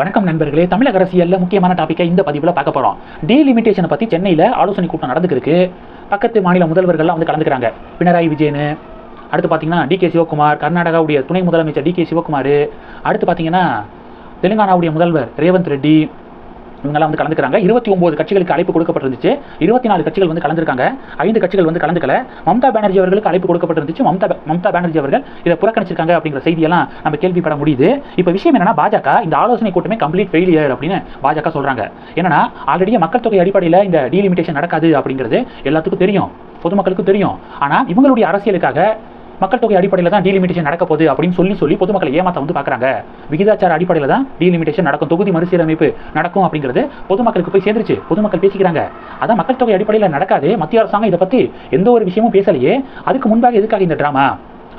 வணக்கம் நண்பர்களே. தமிழக அரசியலில் முக்கியமான டாப்பிக்கை இந்த பதிவில் பார்க்க போகிறோம் டீலிமிட்டேஷனை பற்றி சென்னையில் ஆலோசனை கூட்டம் நடந்துருக்கு பக்கத்து மாநில முதல்வர்கள்லாம் வந்து கலந்துக்கிறாங்க. பினராயி விஜயன். அடுத்து பார்த்தீங்கன்னா டி கே சிவகுமார் கர்நாடகாவுடைய துணை முதலமைச்சர் டி கே சிவகுமார். அடுத்து பார்த்தீங்கன்னா தெலுங்கானாவுடைய முதல்வர் ரேவந்த் ரெட்டி. இவங்கெல்லாம் வந்து கலந்துக்கிறாங்க. இருபத்தி ஒன்பது கட்சிகளுக்கு அழைப்பு கொடுக்கப்பட்டிருந்துச்சு. இருபத்தி நாலு கட்சிகள் வந்து கலந்துருக்காங்க. ஐந்து கட்சிகள் வந்து கலந்துக்கல. மம்தா பானர்ஜி அவர்களுக்கு அழைப்பு கொடுக்கப்பட்டிருந்துச்சு. மம்தா மம்தா பானர்ஜி அவர்கள் இதை புறக்கணிச்சிருக்காங்க அப்படிங்கிற செய்தியெல்லாம் நம்ம கேள்விப்பட முடியுது. இப்போ விஷயம் என்னன்னா பாஜக இந்த ஆலோசனை கூட்டமே கம்ப்ளீட் ஃபெயிலியர் அப்படின்னு பாஜக சொல்றாங்க. என்னன்னா ஆல்ரெடி மக்கள் தொகை அடிப்படையில் இந்த டீலிமிட்டேஷன் நடக்காது அப்படிங்கிறது எல்லாத்துக்கும் தெரியும். பொதுமக்களுக்கும் தெரியும். ஆனால் இவங்களுடைய அரசியலுக்காக மக்கள் தொகை அடிப்படையில் தான் டீலிமிட்டேஷன் நடக்க போகுது அப்படின்னு சொல்லி சொல்லி பொதுமக்களை ஏமாத்த வந்து பார்க்குறாங்க விகிதாச்சார அடிப்படையில் தான் டீலிமிட்டேஷன் நடக்கும். தொகுதி மறுசீரமைப்பு நடக்கும் அப்படிங்கிறது பொதுமக்களுக்கு போய் சேர்ந்துருச்சு. பொதுமக்கள் பேசிக்கிறாங்க. அதான் மக்கள் தொகை அடிப்படையில் நடக்காது. மத்திய அரசாங்கம் இதை பற்றி எந்த ஒரு விஷயமும் பேசலையே. அதுக்கு முன்பாக எதுக்காக இந்த ட்ராமா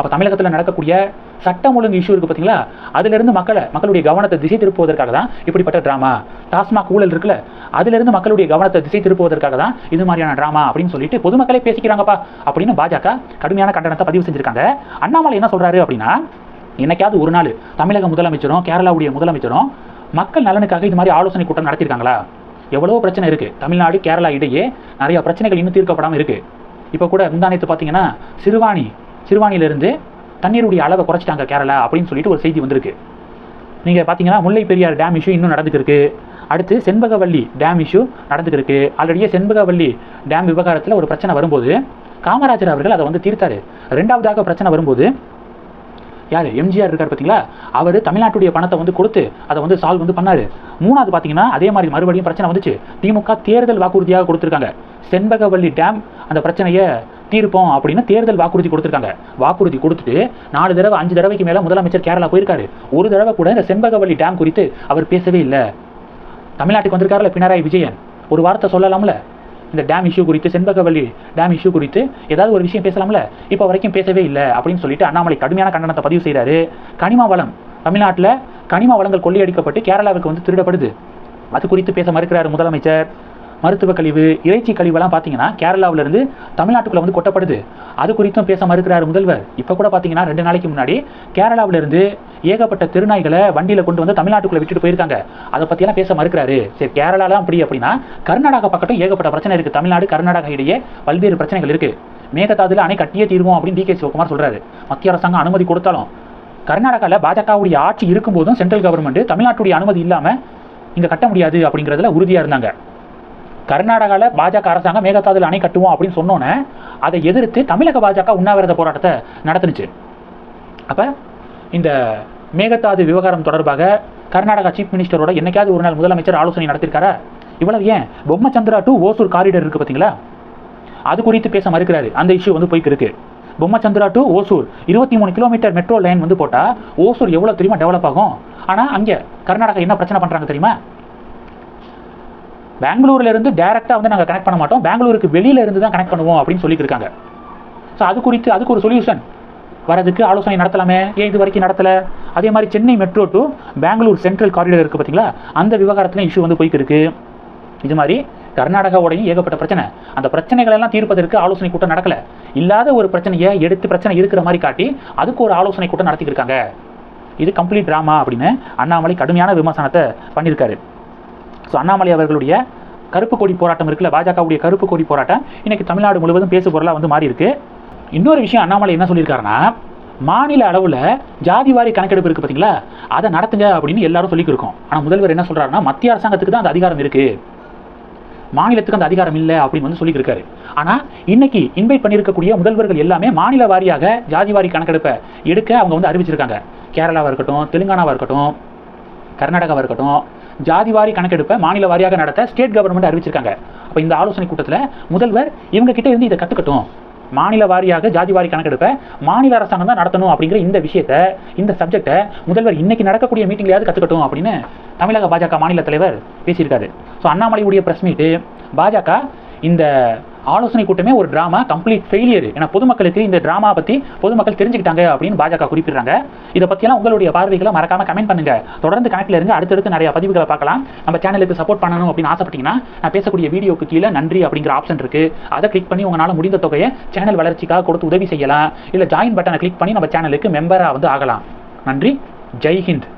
அப்போ தமிழகத்தில் நடக்கக்கூடிய சட்டம் ஒழுங்கு இஷ்யூ இருக்குது பார்த்தீங்களா அதிலிருந்து மக்களை மக்களுடைய கவனத்தை திசை திருப்புவதற்காக தான் இப்படிப்பட்ட ட்ராமா டாஸ்மாக் ஊழல் இருக்குல்ல அதிலிருந்து மக்களுடைய கவனத்தை திசை திருப்புவதற்காக தான் இது மாதிரியான ட்ராமா அப்படின்னு சொல்லிட்டு பொதுமக்களே பேசிக்கிறாங்கப்பா அப்படின்னு பாஜக கடுமையான கண்டனத்தை பதிவு செஞ்சிருக்காங்க. அண்ணாமலை என்ன சொல்கிறாரு அப்படின்னா என்னைக்காவது ஒரு நாள் தமிழக முதலமைச்சரும் கேரளாவுடைய முதலமைச்சரும் மக்கள் நலனுக்காக இது மாதிரி ஆலோசனை கூட்டம் நடத்தியிருக்காங்களா எவ்வளவோ பிரச்சனை இருக்குது தமிழ்நாடு கேரளா இடையே நிறைய பிரச்சனைகள் இன்னும் தீர்க்கப்படாமல் இருக்குது இப்போ கூட முந்தானத்து பார்த்தீங்கன்னா சிறுவாணி சிறுவாணியிலிருந்து தண்ணீருடைய அளவை குறைச்சிட்டாங்க கேரளா அப்படின்னு சொல்லிட்டு ஒரு செய்தி வந்திருக்கு. நீங்கள் பார்த்தீங்கன்னா முல்லை பெரியார் டேம் இஷ்யூ இன்னும் நடந்துக்கிருக்கு. அடுத்து செண்பகவல்லி டேம் இஷ்யூ நடந்துக்கிருக்கு. ஆல்ரெடியே செண்பகவல்லி டேம் விவகாரத்தில் ஒரு பிரச்சனை வரும்போது காமராஜர் அவர்கள் அதை வந்து தீர்த்தார். ரெண்டாவதாக பிரச்சனை வரும்போது யார்? எம்ஜிஆர் இருக்கார் பார்த்தீங்களா அவர் தமிழ்நாட்டுடைய பணத்தை வந்து கொடுத்து அதை வந்து சால்வ் வந்து பண்ணார். மூணாவது பார்த்தீங்கன்னா அதே மாதிரி மறுபடியும் பிரச்சனை வந்துச்சு. திமுக தேர்தல் வாக்குறுதியாக கொடுத்துருக்காங்க. செண்பகவல்லி டேம் அந்த பிரச்சனையை தீர்ப்போம் அப்படின்னு தேர்தல் வாக்குறுதி கொடுத்துருக்காங்க. வாக்குறுதி கொடுத்துட்டு நாலு தடவை அஞ்சு தடவைக்கு மேலே முதலமைச்சர் கேரளா போயிருக்காரு. ஒரு தடவை கூட இந்த செண்பகவல்லி டேம் குறித்து அவர் பேசவே இல்லை. தமிழ்நாட்டுக்கு வந்திருக்காருல பினராயி விஜயன். ஒரு வார்த்தை சொல்லலாம்ல? இந்த டேம் இஷ்யூ குறித்து செண்பகவல்லி டேம் இஷ்யூ குறித்து ஏதாவது ஒரு விஷயம் பேசலாம்ல? இப்போ வரைக்கும் பேசவே இல்லை அப்படின்னு சொல்லிட்டு அண்ணாமலை கடுமையான கண்டனத்தை பதிவு செய்கிறாரு கனிம வளம். தமிழ்நாட்டில் கனிம வளங்கள் கொள்ளையடிக்கப்பட்டு கேரளாவுக்கு வந்து திருடப்படுது. அது குறித்து பேச மறுக்கிறார் முதலமைச்சர். மருத்துவ கழிவு இறைச்சி கழிவெல்லாம் பார்த்தீங்கன்னா கேரளாவிலிருந்து தமிழ்நாட்டுக்குள்ள வந்து கொட்டப்படுது. அது குறித்தும் பேச மறுக்கிறார் முதல்வர். இப்போ கூட பார்த்தீங்கன்னா ரெண்டு நாளைக்கு முன்னாடி கேரளாவிலிருந்து ஏகப்பட்ட திருநாய்களை வண்டியில் கொண்டு வந்து தமிழ்நாட்டுக்குள்ளே விட்டுட்டு போயிருக்காங்க. அதை பற்றியெல்லாம் பேச மறுக்கிறாரு. சரி கேரளாலாம் அப்படி அப்படின்னா கர்நாடகா பக்கத்தும் ஏகப்பட்ட பிரச்சனை இருக்குது தமிழ்நாடு கர்நாடகா இடையே பல்வேறு பிரச்சனைகள் இருக்குது மேகதாதுல அணை கட்டியே தீர்வோம் அப்படின்னு டி கே சிவகுமார் சொல்கிறாரு மத்திய அரசாங்கம் அனுமதி கொடுத்தாலும் கர்நாடகாவில் பாஜகவுடைய ஆட்சி இருக்கும்போதும் சென்ட்ரல் கவர்மெண்ட் தமிழ்நாட்டுடைய அனுமதி இல்லாமல் இங்கே கட்ட முடியாது அப்படிங்கிறதுல உறுதியாக இருந்தாங்க. கர்நாடகாவில் பாஜக அரசாங்கம் மேகதாதுல அணை கட்டுவோம் அப்படின்னு சொன்னோன்னே அதை எதிர்த்து தமிழக பாஜக உண்ணாவிரத போராட்டத்தை நடத்துனுச்சு. அப்போ இந்த மேகதாது விவகாரம் தொடர்பாக கர்நாடகா சீஃப் மினிஸ்டரோட என்னைக்காவது ஒரு நாள் முதலமைச்சர் ஆலோசனை நடத்திருக்காரா? இவ்வளவு ஏன்? பொம்மச்சந்திரா டு ஓசூர் காரிடர் இருக்குது பார்த்தீங்களா அது குறித்து பேச மறுக்கிறாரு. அந்த இஷ்யூ வந்து போய்க்கு இருக்கு. பொம்மச்சந்திரா டு ஓசூர் இருபத்தி மூணு கிலோமீட்டர் மெட்ரோ லைன் வந்து போட்டால் ஓசூர் எவ்வளோ தெரியுமா டெவலப் ஆகும்? ஆனால் அங்கே கர்நாடகா என்ன பிரச்சனை பண்ணுறாங்க தெரியுமா? பெங்களூர்ல இருந்து டேரெக்டாக வந்து நாங்கள் கனெக்ட் பண்ண மாட்டோம். பெங்களூருக்கு வெளியில இருந்து தான் கனெக்ட் பண்ணுவோம் அப்படின்னு சொல்லியிருக்காங்க ஸோ அது குறித்து அதுக்கு ஒரு சொல்யூஷன் வரதுக்கு ஆலோசனை நடத்தலாமே. ஏன் இது வரைக்கும் நடத்தலை? அதே மாதிரி Chennai metro to Bangalore central corridor இருக்குது பார்த்தீங்களா அந்த விவகாரத்துலையும் இஷ்யூ வந்து போய்க்கிருக்கு. இது மாதிரி கர்நாடகாவோடையும் ஏகப்பட்ட பிரச்சனை. அந்த பிரச்சனைகள் எல்லாம் தீர்ப்பதற்கு ஆலோசனை கூட்டம் நடக்கல. இல்லாத ஒரு பிரச்சனையை எடுத்து பிரச்சனை இருக்கிற மாதிரி காட்டி அதுக்கு ஒரு ஆலோசனை கூட்டம் நடத்திட்டு இருக்காங்க இது கம்ப்ளீட் ட்ராமா அப்படின்னு அண்ணாமலை கடுமையான விமர்சனத்தை பண்ணியிருக்காரு ஸோ அண்ணாமலை அவர்களுடைய கருப்பு கொடி போராட்டம் இருக்குல்ல பாஜகவுடைய கருப்பு கொடி போராட்டம். இன்றைக்கு தமிழ்நாடு முழுவதும் பேசு பொருளாக வந்து மாறி இருக்கு. இன்னொரு விஷயம் அண்ணாமலை என்ன சொல்லியிருக்காருன்னா மாநில அளவில் ஜாதிவாரி கணக்கெடுப்பு இருக்குது பார்த்தீங்களா அதை நடத்துங்க அப்படின்னு எல்லாரும் சொல்லிக்கிருக்கோம் ஆனால் முதல்வர் என்ன சொல்கிறாருன்னா மத்திய அரசாங்கத்துக்கு தான் அந்த அதிகாரம் இருக்குது மாநிலத்துக்கு அந்த அதிகாரம் இல்லை அப்படின்னு வந்து சொல்லியிருக்காரு ஆனால் இன்னைக்கு இன்வைட் பண்ணியிருக்கக்கூடிய முதல்வர்கள் எல்லாமே மாநில வாரியாக ஜாதிவாரி கணக்கெடுப்பை எடுக்க அவங்க வந்து அறிவிச்சிருக்காங்க. கேரளாவாக இருக்கட்டும் தெலுங்கானாவாக இருக்கட்டும் கர்நாடகாவாக இருக்கட்டும் ஜாதி வாரி கணக்கெடுப்பை மாநில வாரியாக நடத்த ஸ்டேட் கவர்மெண்ட் அறிவிச்சிருக்காங்க. அப்போ இந்த ஆலோசனை கூட்டத்தில் முதல்வர் இவங்க கிட்ட இருந்து இதை கற்றுக்கட்டும் மாநில வாரியாக ஜாதிவாரி கணக்கெடுப்பை மாநில அரசாங்கம் தான் நடத்தணும் அப்படிங்கிற இந்த விஷயத்தை இந்த சப்ஜெக்டை முதல்வர் இன்னைக்கு நடக்கக்கூடிய மீட்டிங்லையாவது கற்றுக்கட்டும் அப்படின்னு தமிழக பாஜக மாநில தலைவர் பேசியிருக்காரு. ஸோ அண்ணாமலையுடைய ப்ரெஸ் மீட்டு பாஜக இந்த ஆலோசனை கூட்டமே ஒரு ட்ராமா கம்ப்ளீட் ஃபெயிலியர் ஏன்னா பொதுமக்களுக்கு இந்த ட்ராமா பற்றி பொதுமக்கள் தெரிஞ்சுக்கிட்டாங்க அப்படின்னு பாஜக குறிப்பிடுறாங்க. இதை பற்றியெல்லாம் உங்களுடைய பார்வைகளை மறக்காம கமெண்ட் பண்ணுங்க. தொடர்ந்து கணக்கில் இருந்து அடுத்தடுத்து நிறைய பதிவுகளை பார்க்கலாம். நம்ம சேனலுக்கு சப்போர்ட் பண்ணணும் அப்படின்னு ஆசைப்பட்டீங்கன்னா நான் பேசக்கூடிய வீடியோக்கு கீழே நன்றி அப்படிங்கிற ஆப்ஷன் இருக்கு. அதை கிளிக் பண்ணி உங்களால் முடிந்த தொகையை சேனல் வளர்ச்சிக்காக கொடுத்து உதவி செய்யலாம். இல்லை ஜாயின் பட்டனை கிளிக் பண்ணி நம்ம சேனலுக்கு மெம்பராக வந்து ஆகலாம். நன்றி. ஜெய் ஹிந்த்.